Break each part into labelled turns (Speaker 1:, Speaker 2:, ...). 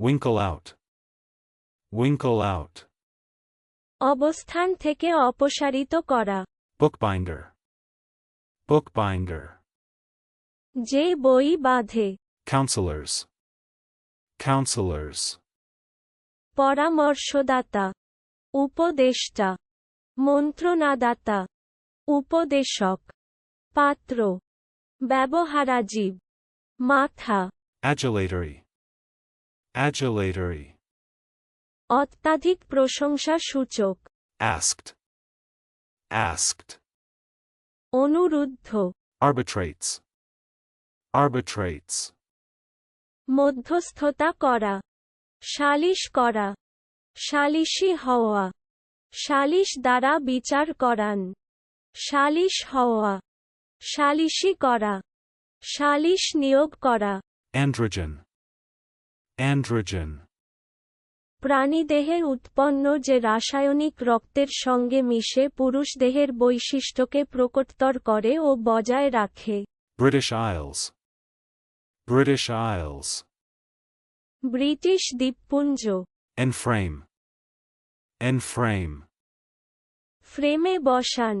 Speaker 1: Winkle out. Winkle out.
Speaker 2: অবস্থান থেকে অপসারিত করা
Speaker 1: Bookbinder. Bookbinder.
Speaker 2: যে বই বাঁধে
Speaker 1: Counselors. Counselors.
Speaker 2: পরামর্শদাতা উপদেষ্টা মন্ত্রণাদাতা উপদেশক পাত্র ব্যবহারাজীব মাথা
Speaker 1: Adulatory. Adulatory.
Speaker 2: অত্যাধিক প্রশংসা সূচক
Speaker 1: Asked. Asked.
Speaker 2: অনুরুদ্ধ
Speaker 1: Arbitrates. Arbitrates.
Speaker 2: মধ্যস্থতা করা সালিশ করা সালিশি হওয়া সালিশ দ্বারা বিচার করান সালিশ হওয়া সালিশি করা সালিশ নিয়োগ করা
Speaker 1: Androgen. Androgen.
Speaker 2: প্রাণীদেহে উৎপন্ন যে রাসায়নিক রক্তের সঙ্গে মিশে পুরুষ দেহের বৈশিষ্ট্যকে প্রকটতর করে ও বজায় রাখে
Speaker 1: British Isles. British Isles.
Speaker 2: British দ্বীপপুঞ্জ
Speaker 1: Enframe. Enframe.
Speaker 2: ফ্রেমে বসান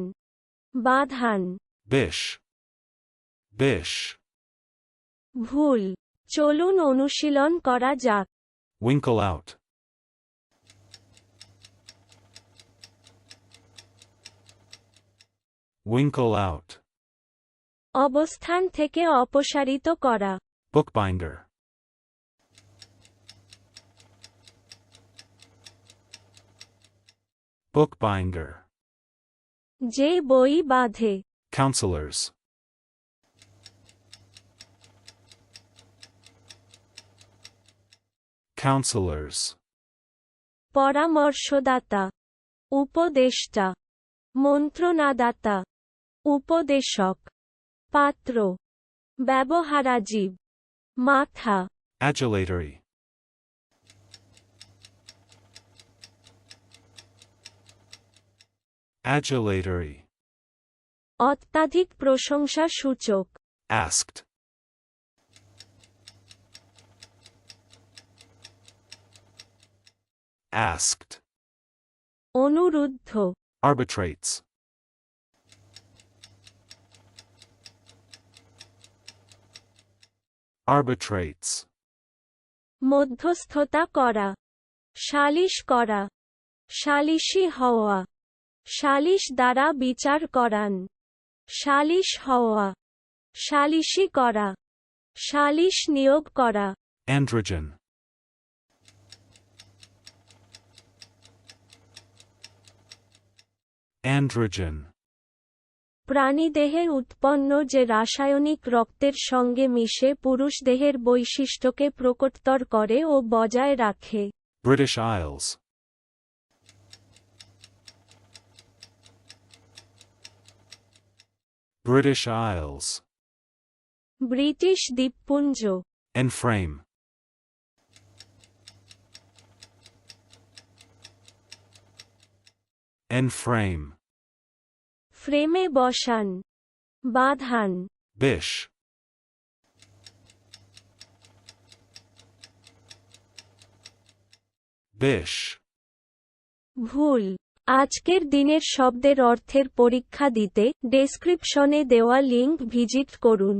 Speaker 2: বাঁধান
Speaker 1: Bish. Bish.
Speaker 2: ভুল চলুন অনুশীলন করা যাক।
Speaker 1: উইঙ্কল আউট উইঙ্কল আউট
Speaker 2: অবস্থান থেকে অপসারিত করা।
Speaker 1: বুক বাইন্ডার বুক বাইন্ডার
Speaker 2: যে বই বাঁধে।
Speaker 1: Counsellors Counselors.
Speaker 2: পরামর্শদাতা উপদেষ্টা মন্ত্রণাদাতা উপদেশক পাত্র ব্যবহারাজীব মাথা
Speaker 1: Adulatory. Adulatory.
Speaker 2: অত্যাধিক প্রশংসা সূচক
Speaker 1: Asked. Asked.
Speaker 2: অনুরুদ্ধ
Speaker 1: Arbitrates. Arbitrates.
Speaker 2: মধ্যস্থতা করা সালিশ করা সালিশি হওয়া সালিশ দ্বারা বিচার করান সালিশ হওয়া সালিশি করা সালিশ নিয়োগ করা
Speaker 1: Androgen. Androgen.
Speaker 2: প্রাণীদেহে উৎপন্ন যে রাসায়নিক রক্তের সঙ্গে মিশে পুরুষ দেহের বৈশিষ্ট্যকে প্রকটতর করে ও বজায় রাখে
Speaker 1: British Isles. British Isles.
Speaker 2: British দ্বীপপুঞ্জ
Speaker 1: Enframe. Enframe.
Speaker 2: ফ্রেমে বসান বাঁধান
Speaker 1: Bish. Bish.
Speaker 2: ভুল আজকের দিনের শব্দের অর্থের পরীক্ষা দিতে ডেসক্রিপশনে দেওয়া লিঙ্ক ভিজিট করুন